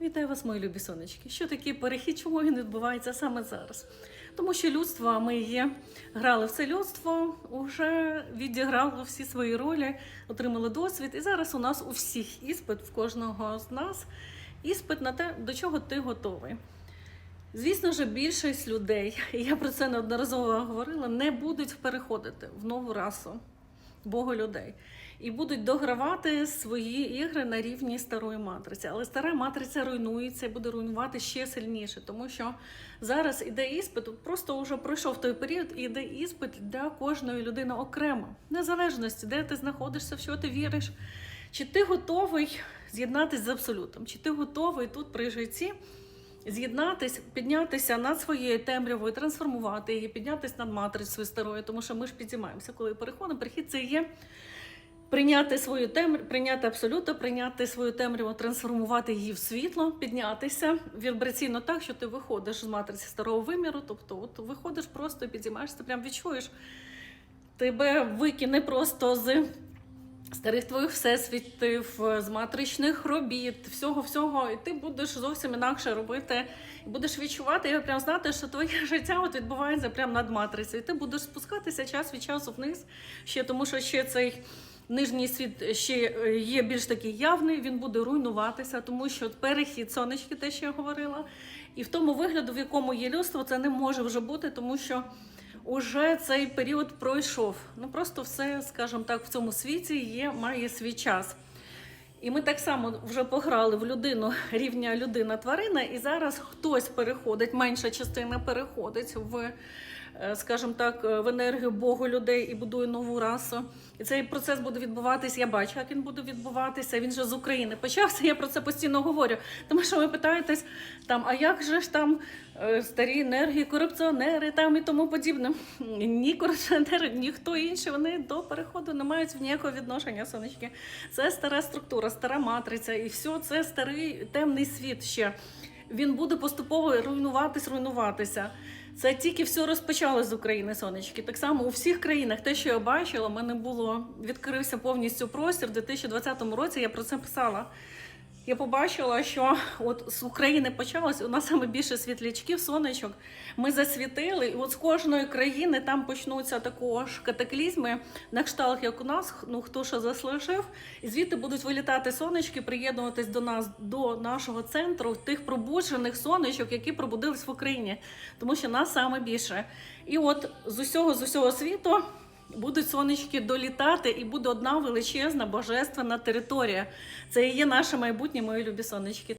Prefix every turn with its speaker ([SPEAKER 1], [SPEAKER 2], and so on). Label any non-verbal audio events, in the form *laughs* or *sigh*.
[SPEAKER 1] Вітаю вас, мої любі сонечки. Що таке перехід? Чому він відбувається саме зараз? Тому що людство, а ми є, грали в це людство, вже відіграло всі свої ролі, отримали досвід. І зараз у нас у всіх іспит, в кожного з нас, іспит на те, до чого ти готовий. Звісно ж, більшість людей, і я про це неодноразово говорила, не будуть переходити в нову расу Богу людей. І будуть догравати свої ігри на рівні старої матриці. Але стара матриця руйнується і буде руйнувати ще сильніше, тому що зараз іде іспит, просто вже пройшов той період, і йде іспит для кожної людини окремо, незалежності, де ти знаходишся, в що ти віриш. Чи ти готовий з'єднатися з абсолютом? Чи ти готовий тут при житті? З'єднатись, піднятися над своєю темрявою, трансформувати її, піднятися над матрицею старою, тому що ми ж підіймаємося, коли переходимо. Перехід це є прийняти свою темряву, прийняти абсолютно, прийняти свою темряву, трансформувати її в світло, піднятися вібраційно так, що ти виходиш з матриці старого виміру, тобто от виходиш просто і підіймаєшся, прям відчуєш. Тебе викине просто з старих твоїх всесвітів, з матричних робіт, всього всього, і ти будеш зовсім інакше робити, і будеш відчувати і прям знати, що твоє *laughs* життя от відбувається прямо над матрицею. І ти будеш спускатися час від часу вниз, ще тому, що ще цей. Нижній світ ще е, є більш такий явний, він буде руйнуватися, тому що перехід сонечки, те, що я говорила, і в тому вигляду, в якому є людство, це не може вже бути, тому що уже цей період пройшов. Ну просто все, скажімо так, в цьому світі є, має свій час. І ми так само вже пограли в людину рівня людина-тварина, і зараз хтось переходить, менша частина переходить в, скажімо так, е, в енергію Богу людей і будує нову расу. І цей процес буде відбуватися. Я бачу, як він буде відбуватися. Він же з України почався. Я про це постійно говорю. Тому що ви питаєтесь, там, а як же ж там е, старі енергії, корупціонери там і тому подібне? Ні, корупціонери, ніхто інший. Вони до переходу не мають ніякого відношення, сонечки. Це стара структура, стара матриця, і все це старий темний світ ще. Він буде поступово руйнуватись, руйнуватися. Це тільки все розпочалось з України, сонечки. Так само у всіх країнах, те, що я бачила, в мене було відкрився повністю простір. У 2020 році я про це писала. Я побачила, що от з України почалось у нас саме більше світлячків, сонечок. Ми засвітили, і от з кожної країни там почнуться також катаклізми на кшталт, як у нас, ну хто що заслужив, і звідти будуть вилітати сонечки, приєднуватись до нас, до нашого центру, тих пробуджених сонечок, які пробудились в Україні, тому що нас саме більше. І от з усього з усього світу. Будуть сонечки долітати, і буде одна величезна божественна територія. Це і є наше майбутнє, мої любі сонечки.